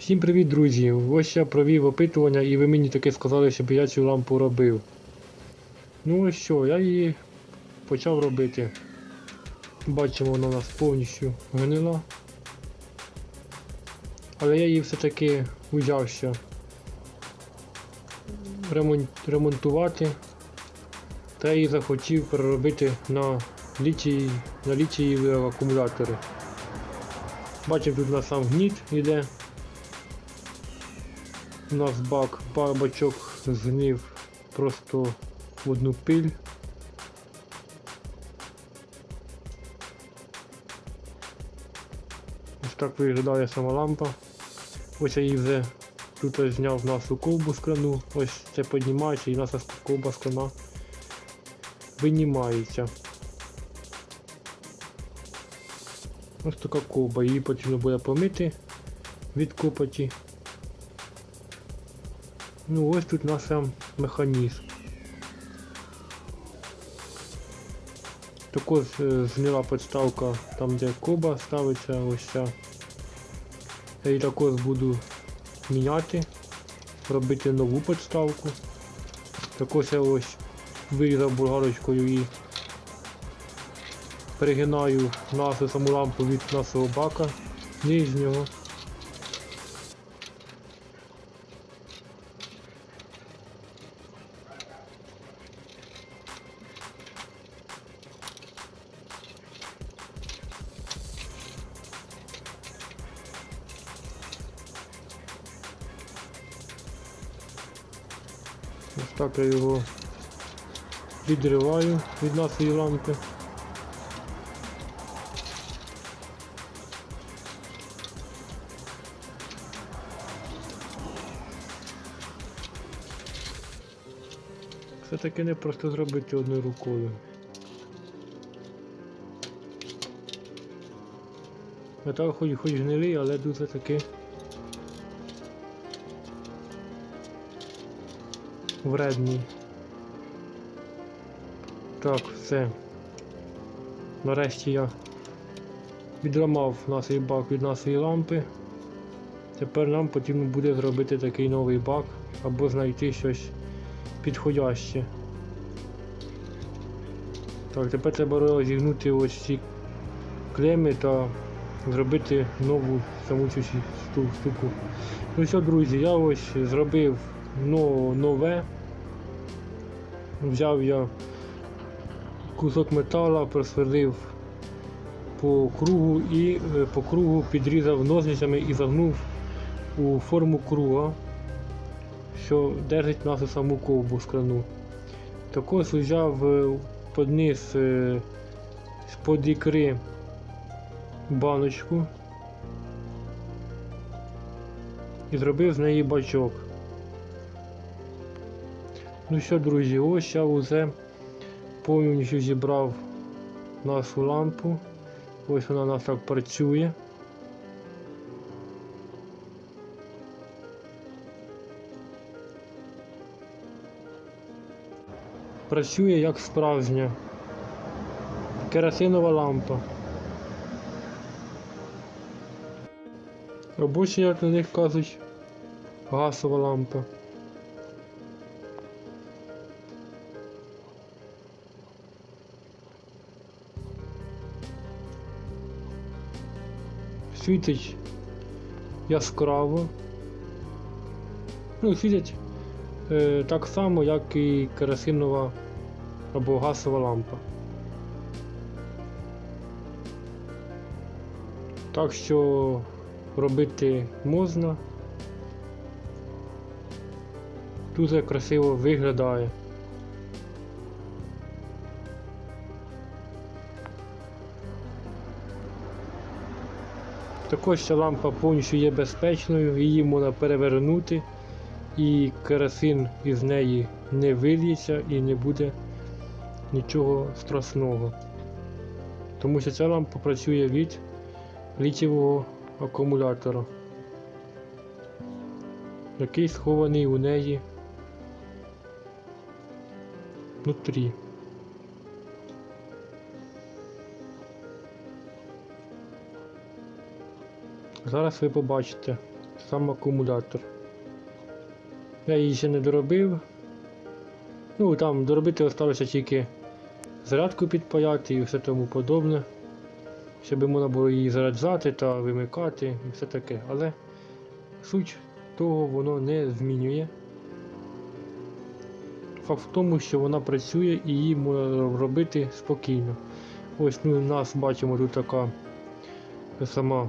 Всім привіт, друзі! Ось я провів опитування і ви мені таки сказали, щоб я цю лампу робив. Ну ось що, я її почав робити. Бачимо, вона у нас повністю гнила. Але я її все-таки узявся ремон- ремонтувати. Та її захотів переробити на літій, на літієві акумулятори. Бачимо, тут у нас сам гніт іде. У нас бак, ба- бачок просто в одну пиль. Ось так виглядає сама лампа. Ось я її вже тут зняв нашу ковбу з крану. Ось це піднімається і наша ковба з крана винімається. Ось така ковба, її потрібно буде помити від копоті. Ну ось тут наш сам механізм. Також е, зняла підставка там де коба ставиться ось ця. Я її також буду міняти, робити нову підставку. Також я ось вирізав болгарочкою і перегинаю нашу саму лампу від нашого бака нижнього. Ось так я його відриваю від нашої лампи. Це таки не просто зробити одною рукою. Метал хоч хоч гнилий, але дуже таки вредний. Так, все. Нарешті я відламав наш бак від нашої лампи. Тепер нам потрібно буде зробити такий новий бак або знайти щось підходяще. Так, тепер треба розігнути ось ці клеми та зробити нову саму цю штуку. Ну що, друзі, я ось зробив нове. Взяв я кусок метала, просверлив по кругу і е, по кругу підрізав ножницями і загнув у форму круга, що держить нашу саму ковбу з крану. Також взяв під низ з-под ікри баночку і зробив з неї бачок. Ну що, друзі, ось я вже повністю зібрав нашу лампу. Ось вона у нас так працює. Працює як справжня керосинова лампа. Робоча, як на них кажуть, газова лампа. Світить яскраво. Ну, світить е, так само, як і керосинова або газова лампа. Так що робити можна. Дуже красиво виглядає. Також ця лампа повністю є безпечною, її можна перевернути і керосин із неї не вильється і не буде нічого страшного. Тому що ця лампа працює від літівого акумулятора, який схований у неї внутрі. Зараз ви побачите, сам акумулятор. Я її ще не доробив. Ну там доробити залишилося тільки зарядку підпаяти і все тому подобне. Щоб можна було її заряджати та вимикати і все таке. Але суть того воно не змінює. Факт в тому, що вона працює і її можна робити спокійно. Ось ну, у нас бачимо тут така сама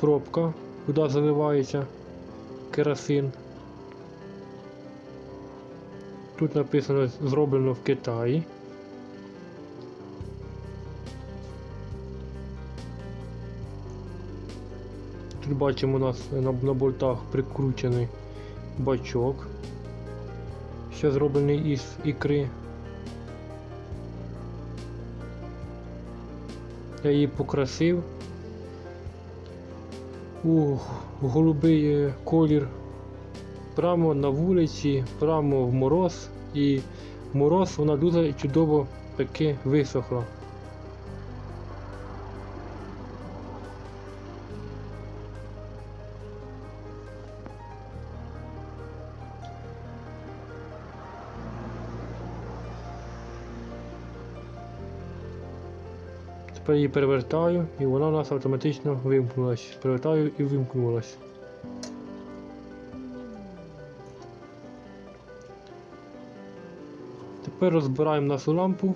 пробка, куди заливається керосин. Тут написано зроблено в Китаї. Тут бачимо у нас на, на бортах прикручений бачок, що зроблений із ікри. Я її покрасив у голубий колір прямо на вулиці, прямо в мороз, і мороз вона дуже чудово таки висохла. Тепер її перевертаю і вона у нас автоматично вимкнулась. Перевертаю і вимкнулась. Тепер розбираємо нашу лампу.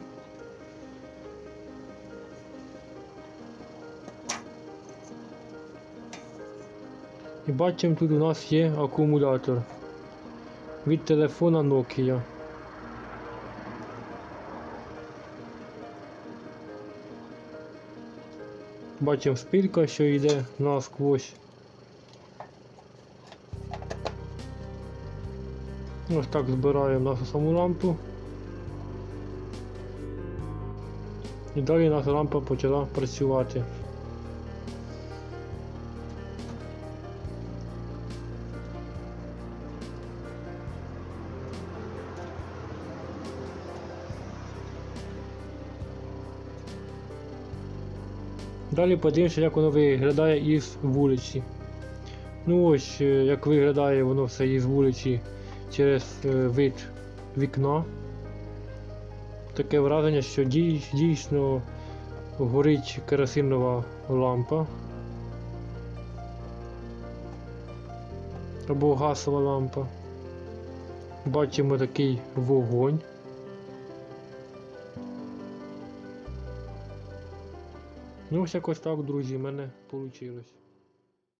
І бачимо, тут у нас є акумулятор від телефона Nokia. Бачимо шпилька, що йде насквозь. Ось так збираємо нашу саму лампу. І далі наша лампа почала працювати. Далі подивимося, як воно виглядає із вулиці. Ну ось, е, як виглядає воно все із вулиці через е, вид вікна. Таке враження, що дійсно горить керосинова лампа. Або газова лампа. Бачимо такий вогонь. Ну, ось якось так, друзі, в мене вийшло.